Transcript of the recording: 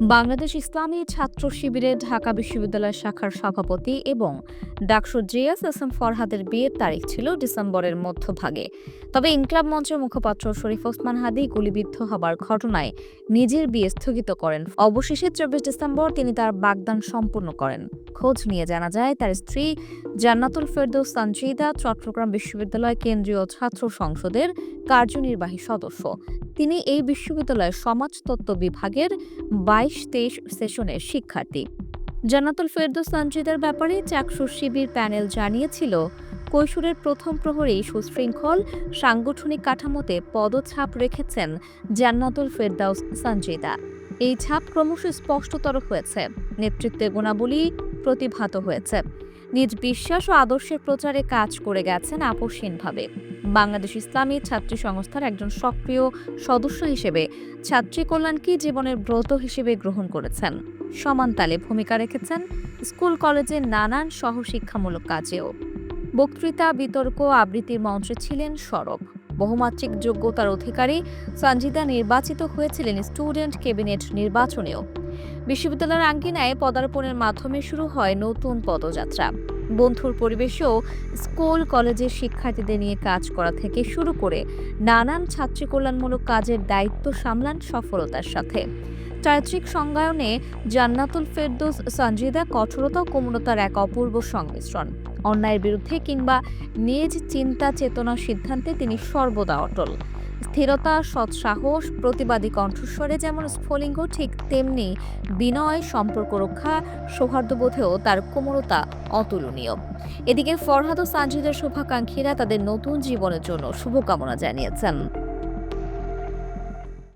বাংলাদেশ ইসলামী ছাত্র শিবিরের ঢাকা বিশ্ববিদ্যালয় শাখার সভাপতি এবং ডাকসু জিয়াস হাসান ফরহাদের বিয়ের তারিখ ছিল ডিসেম্বরের মধ্যভাগে। তবে ইনকলাব মঞ্চের মুখপাত্র শরীফ ওসমান হাদি গুলিবিদ্ধ হবার ঘটনায় নিজের বিয়ে স্থগিত করেন। অবশেষে চব্বিশ ডিসেম্বর তিনি তার বাগদান সম্পূর্ণ করেন। খোঁজ নিয়ে জানা যায়, তার স্ত্রী জান্নাতুল ফেরদৌস সঞ্চিদা চট্টগ্রাম বিশ্ববিদ্যালয় কেন্দ্রীয় ছাত্র সংসদের কার্যনির্বাহী সদস্য। তিনি এই বিশ্ববিদ্যালয়ের সমাজতত্ত্ব বিভাগের বাইশ তেইশ সেশনের শিক্ষার্থী। জান্নাতুল ফেরদো সঞ্জিদের ব্যাপারে চাকসুর শিবির প্যানেল জানিয়েছিল, কৈশোরের প্রথম প্রহরেই সুশৃঙ্খল, সাংগঠনিক কাঠামোতে পদছাপ রেখেছেন জান্নাতুল ফেরদাউস সঞ্জিদা এই ছাপ ক্রমশ স্পষ্টতর হয়েছে, নেতৃত্বের গুণাবলী প্রতিভাত হয়েছে। নিজ বিশ্বাস ও আদর্শের প্রচারে কাজ করে গেছেন আপসহীনভাবে বাংলাদেশ ইসলামী ছাত্রী সংস্থার একজন সক্রিয় সদস্য হিসেবে ছাত্রী কল্যাণকে জীবনের ব্রত হিসেবে গ্রহণ করেছেন। সমান তালে ভূমিকা রেখেছেন স্কুল কলেজের নানান সহশিক্ষামূলক কাজেও। বক্তৃতা, বিতর্ক, আবৃত্তির মঞ্চে ছিলেন সরব। বহুমাত্রিক যোগ্যতার অধিকারী সঞ্জিদা নির্বাচিত হয়েছিলেন স্টুডেন্ট ক্যাবিনেট নির্বাচনেও। বিশ্ববিদ্যালয়ের আঙ্গিনায় পদার্পণের মাধ্যমে শুরু হয় নতুন পদযাত্রা। বন্ধুর পরিবেশেও স্কুল, কলেজের শিক্ষার্থীদের নিয়ে কাজ করা থেকে শুরু করে নানান ছাত্রী কল্যাণমূলক কাজের দায়িত্ব সামলান সফলতার সাথে। চারিত্রিক সংজ্ঞায়নে জান্নাতুল ফেরদৌস সঞ্জিদা কঠোরতা ও কোমলতার এক অপূর্ব সংমিশ্রণ। অন্যায়ের বিরুদ্ধে কিংবা নিজ চিন্তা চেতনা সিদ্ধান্তে তিনি সর্বদা অটল। স্থিরতা, সৎসাহস, প্রতিবাদী কণ্ঠস্বরে যেমন স্ফলিঙ্গ, ঠিক তেমনি বিনয়, সম্পর্ক রক্ষা, সৌহার্দ্যবোধেও তার কোমরতা অতুলনীয়। এদিকে ফরহাদ ও সানজিদের শুভাকাঙ্ক্ষীরা তাদের নতুন জীবনের জন্য শুভকামনা জানিয়েছেন।